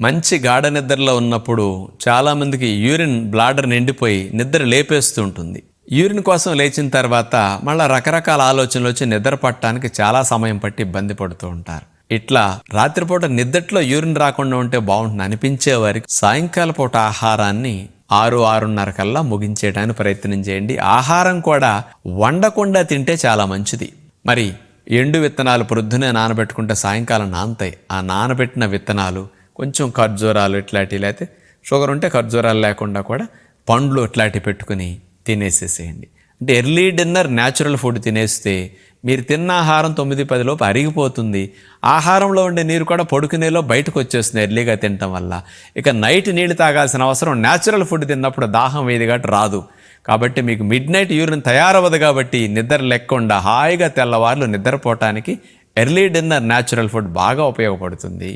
మంచి గాఢ నిద్రలో ఉన్నప్పుడు చాలామందికి యూరిన్ బ్లాడర్ నిండిపోయి నిద్ర లేపేస్తూ ఉంటుంది. యూరిన్ కోసం లేచిన తర్వాత మళ్ళీ రకరకాల ఆలోచనలు వచ్చి నిద్ర పట్టడానికి చాలా సమయం పట్టి ఇబ్బంది పడుతూ ఉంటారు. ఇట్లా రాత్రిపూట నిద్దట్లో యూరిన్ రాకుండా ఉంటే బాగుంటుంది అనిపించే వారికి సాయంకాల పూట ఆహారాన్ని ఆరు ఆరున్నర కల్లా ముగించేయడానికి ప్రయత్నం చేయండి. ఆహారం కూడా వండకుండా తింటే చాలా మంచిది. మరి ఎండు విత్తనాలు ప్రొద్దునే నానబెట్టుకుంటే సాయంకాలం నానతాయి. ఆ నానబెట్టిన విత్తనాలు కొంచెం ఖర్జూరాలు ఇట్లాంటివి లేకపోతే షుగర్ ఉంటే ఖర్జూరాలు లేకుండా కూడా పండ్లు ఇట్లాంటివి పెట్టుకుని తినేసేసేయండి. అంటే ఎర్లీ డిన్నర్ న్యాచురల్ ఫుడ్ తినేస్తే మీరు తిన్న ఆహారం తొమ్మిది పదిలోపు అరిగిపోతుంది. ఆహారంలో ఉండే నీరు కూడా పడుకునేలో బయటకు వచ్చేస్తుంది ఎర్లీగా తినటం వల్ల. ఇక నైట్ నీళ్ళు తాగాల్సిన అవసరం న్యాచురల్ ఫుడ్ తిన్నప్పుడు దాహం వేది కాబట్టి రాదు. కాబట్టి మీకు మిడ్ నైట్ యూరిన్ తయారవ్వదు కాబట్టి నిద్ర లేకుండా హాయిగా తెల్లవార్లు నిద్రపోవటానికి ఎర్లీ డిన్నర్ న్యాచురల్ ఫుడ్ బాగా ఉపయోగపడుతుంది.